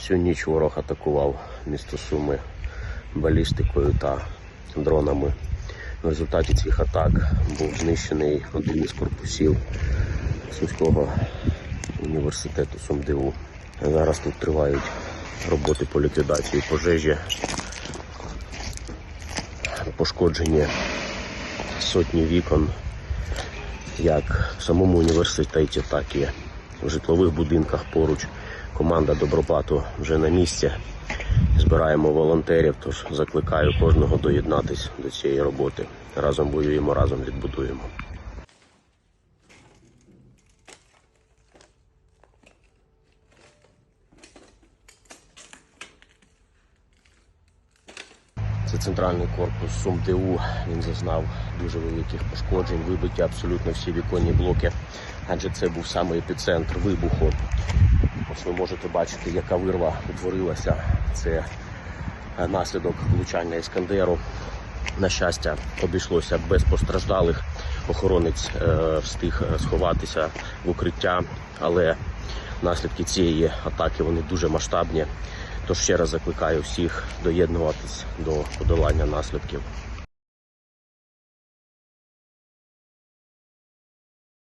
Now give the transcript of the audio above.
Всю ніч ворог атакував місто Суми балістикою та дронами. В результаті цих атак був знищений один із корпусів Сумського університету СумДУ. Зараз тут тривають роботи по ліквідації пожежі, пошкоджені сотні вікон, як в самому університеті, так і в житлових будинках поруч. Команда Добропату вже на місці. Збираємо волонтерів, тож закликаю кожного доєднатись до цієї роботи. Разом воюємо, разом відбудуємо. Це центральний корпус СумДУ. Він зазнав дуже великих пошкоджень, вибиті абсолютно всі віконні блоки, адже це був саме епіцентр вибуху. Ось ви можете бачити, яка вирва утворилася. Це е, наслідок влучання іскандеру. На щастя, обійшлося без постраждалих. Охоронець е, встиг е, сховатися в укриття, але наслідки цієї атаки вони дуже масштабні. Тож ще раз закликаю всіх доєднуватись до подолання наслідків.